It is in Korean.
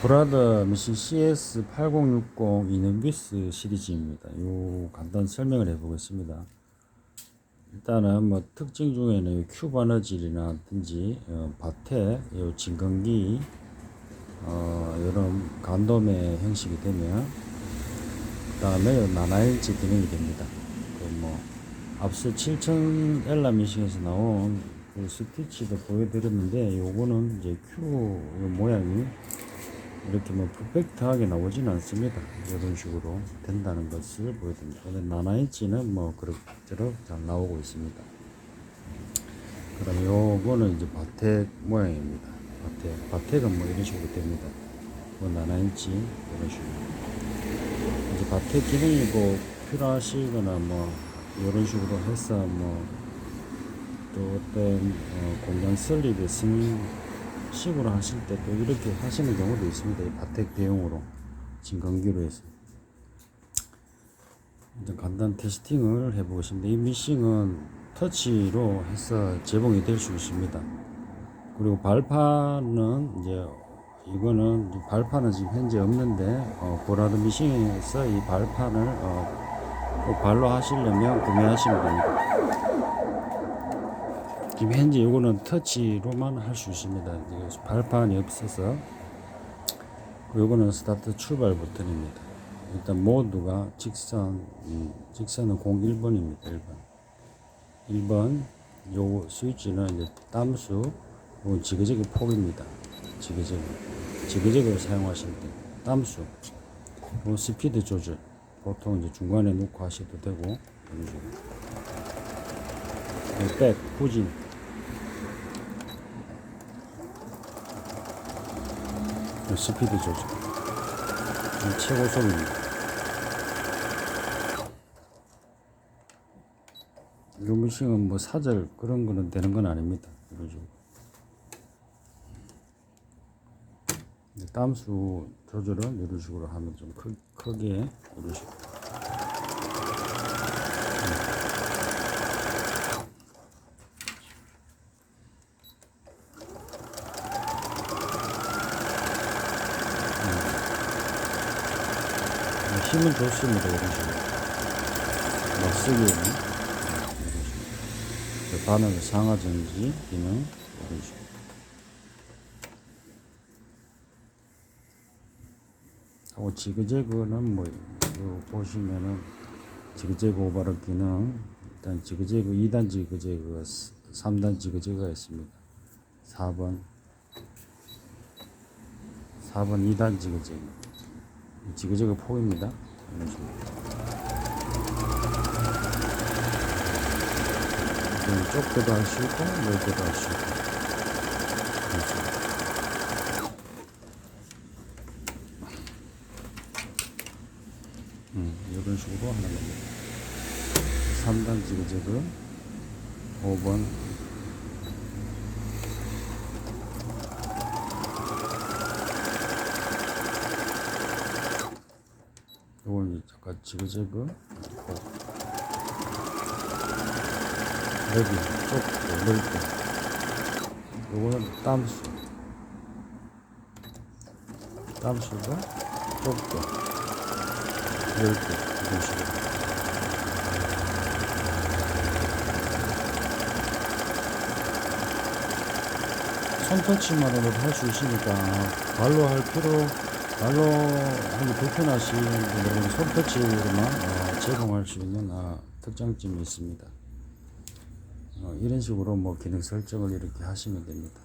브라더 미신 CS8060 이너비스 시리즈입니다. 요 간단 설명을 해보겠습니다. 일단은 뭐 특징 중에는 큐 바너질이라든지 어, 바테, 요 진건기 어, 이런 간돔의 형식이 되면 그 다음에 나나일지 기능이 됩니다. 그뭐 앞서 7000 엘라 미싱에서 나온 그 스티치도 보여드렸는데 요거는 이제 큐 모양이 이렇게 뭐 퍼펙트하게 나오진 않습니다. 이런 식으로 된다는 것을 보여드립니다. 근데 나나인치는 뭐 그럭저럭 잘 나오고 있습니다. 그럼 요거는 이제 바텍 모양입니다. 바텍. 바텍은 뭐 이런 식으로 됩니다. 뭐 나나인치 이런 식으로. 이제 바텍 기능이고 필요하시거나 뭐 이런 식으로 해서 뭐 또 어떤 어 공간 설립의 승 식으로 하실 때 또 이렇게 하시는 경우도 있습니다. 이 바텍 대용으로 진건기로 해서 일단 간단 테스팅을 해보겠습니다. 이 미싱은 터치로 해서 제공이 될 수 있습니다. 그리고 발판은 이제 이거는 발판은 지금 현재 없는데 어, 보라드 미싱에서 이 발판을 어, 꼭 발로 하시려면 구매하시면 됩니다. 지금 현재 이거는 터치로만 할 수 있습니다. 발판이 없어서 요거는 스타트 출발 버튼입니다. 일단 모두가 직선, 음, 직선은 01번입니다. 1번. 1번, 요 스위치는 이제 땀수, 요건 지그재그 폭입니다. 지그재그. 지그재그를 사용하실 때, 땀수. 요 스피드 조절. 보통 이제 중간에 놓고 하셔도 되고. 요 백, 후진. 요 스피드 조절. 요 최고속입니다. 요 미싱은 뭐 사절 그런 거는 되는 건 아닙니다. 이제 땀수 조절은 이런 식으로 하면 좀 크, 크게 이런 식으로. 힘은 좋습니다. 이런 식으로. 막 쓰기에는. 이런 식으로. 바늘 상하전지 기능 이런 식으로. 하고 지그재그는 뭐 보시면은 지그재그 오버락 기능 일단 지그재그 2단 지그재그 3단 지그재그가 있습니다. 4번 4번 2단 지그재그 지그재그 폭입니다. 이런 식으로. 좀 좁게도 할 수 있고 넓게도 할 수 있고. 음, 식으로 하는 겁니다. 3단 지그재그 5번 요건 잠깐 지그재그 고 넓이 좁고 넓고 요거는 땀수. 땀수가 좁고 넓고 이런 식으로. 손터치만으로도 할수 있으니까 발로 할 필요 발로 하기 불편하신 분들은 손터치로만 어, 제공할 수 있는 어, 특장점이 있습니다. 어, 이런 식으로 뭐 기능 설정을 이렇게 하시면 됩니다.